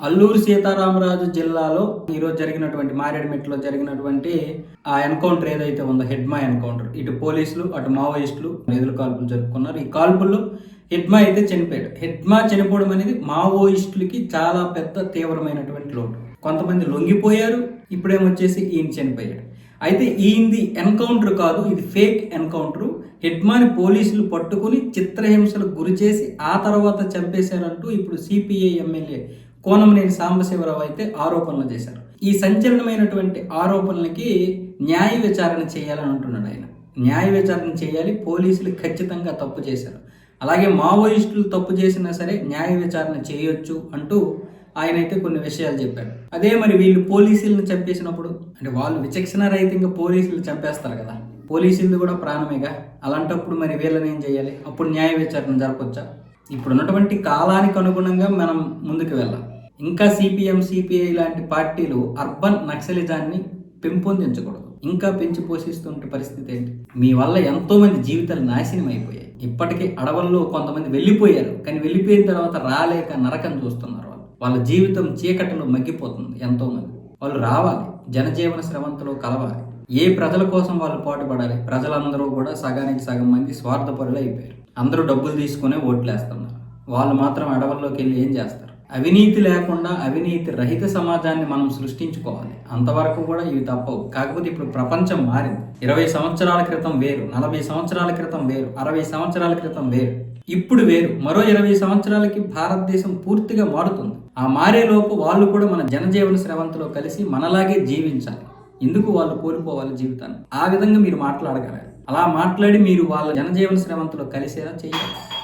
అల్లూరు సీతారామరాజు జిల్లాలో ఈరోజు జరిగినటువంటి మారేడుమెట్లో జరిగినటువంటి ఆ ఎన్కౌంటర్ ఏదైతే ఉందో హెడ్మా ఎన్కౌంటర్. ఇటు పోలీసులు అటు మావోయిస్టులు ఎదురు కాల్పులు జరుపుకున్నారు. ఈ కాల్పుల్లో హెడ్మా అయితే చనిపోయాడు. హెడ్మా చనిపోవడం అనేది మావోయిస్టులకి చాలా పెద్ద తీవ్రమైనటువంటి లోటు. కొంతమంది లొంగిపోయారు ఇప్పుడేమొచ్చేసి ఈయన చనిపోయాడు. అయితే ఈయనది ఎన్కౌంటర్ కాదు ఇది ఫేక్ ఎన్కౌంటర్. హెడ్మాని పోలీసులు పట్టుకుని చిత్రహింసలకు గురి చేసి ఆ తర్వాత చంపేశారంటూ ఇప్పుడు సిపిఐ ఎమ్మెల్యే కోనంనేని సాంబశివరావు అయితే ఆరోపణలు చేశారు. ఈ సంచలనమైనటువంటి ఆరోపణలకి న్యాయ విచారణ చేయాలని అంటున్నాడు ఆయన. న్యాయ విచారణ చేయాలి పోలీసులు ఖచ్చితంగా తప్పు చేశారు. అలాగే మావోయిస్టులు తప్పు చేసినా సరే న్యాయ విచారణ చేయొచ్చు అంటూ ఆయన అయితే కొన్ని విషయాలు చెప్పారు అదే మరి వీళ్ళు పోలీసులను చంపేసినప్పుడు అంటే వాళ్ళు విచక్షణ రహితంగా పోలీసులు చంపేస్తారు కదా. పోలీసులు కూడా ప్రాణమేగా? అలాంటప్పుడు మరి వీళ్ళని ఏం చేయాలి? అప్పుడు న్యాయ విచారణ జరపొచ్చా? ఇప్పుడు ఉన్నటువంటి కాలానికి అనుగుణంగా మనం ముందుకు వెళ్ళాలి. ఇంకా సిపిఎం సిపిఐ లాంటి పార్టీలు అర్బన్ నక్సలిజాన్ని పెంపొందించకూడదు. ఇంకా పెంచి పోషిస్తుంటే పరిస్థితి ఏంటి? మీ వల్ల ఎంతో మంది జీవితాలు నాశనం అయిపోయాయి. ఇప్పటికీ అడవుల్లో కొంతమంది వెళ్ళిపోయారు. కానీ వెళ్ళిపోయిన తర్వాత రాలేక నరకం చూస్తున్నారు వాళ్ళు. వాళ్ళ జీవితం చీకటిలో మగ్గిపోతుంది ఎంతో మంది వాళ్ళు రావాలి. జనజీవన శ్రమంతలో కలవాలి. ఏ ప్రజల కోసం వాళ్ళు పాటుపడాలి? ప్రజలందరూ కూడా సగానికి సగం మంది స్వార్థపరులు అయిపోయారు అందరూ డబ్బులు తీసుకునే ఓట్లేస్తున్నారు. వాళ్ళు మాత్రం అడవుల్లోకి వెళ్ళి ఏం చేస్తారు? అవినీతి లేకుండా అవినీతి రహిత సమాజాన్ని మనం సృష్టించుకోవాలి. అంతవరకు కూడా ఇవి తప్పవు. కాకపోతే ఇప్పుడు ప్రపంచం మారింది. ఇరవై సంవత్సరాల క్రితం వేరు నలభై సంవత్సరాల క్రితం వేరు అరవై సంవత్సరాల క్రితం వేరు. ఇప్పుడు వేరు. మరో ఇరవై సంవత్సరాలకి భారతదేశం పూర్తిగా మారుతుంది. ఆ మారేలోపు వాళ్ళు కూడా మన జనజీవన స్రవంతిలో కలిసి మనలాగే జీవించాలి. ఎందుకు వాళ్ళు కోల్పోవాలి జీవితాన్ని. ఆ విధంగా మీరు మాట్లాడగలరు అలా మాట్లాడి మీరు వాళ్ళ జనజీవన స్రవంతిలో కలిసేలా చేయాలి.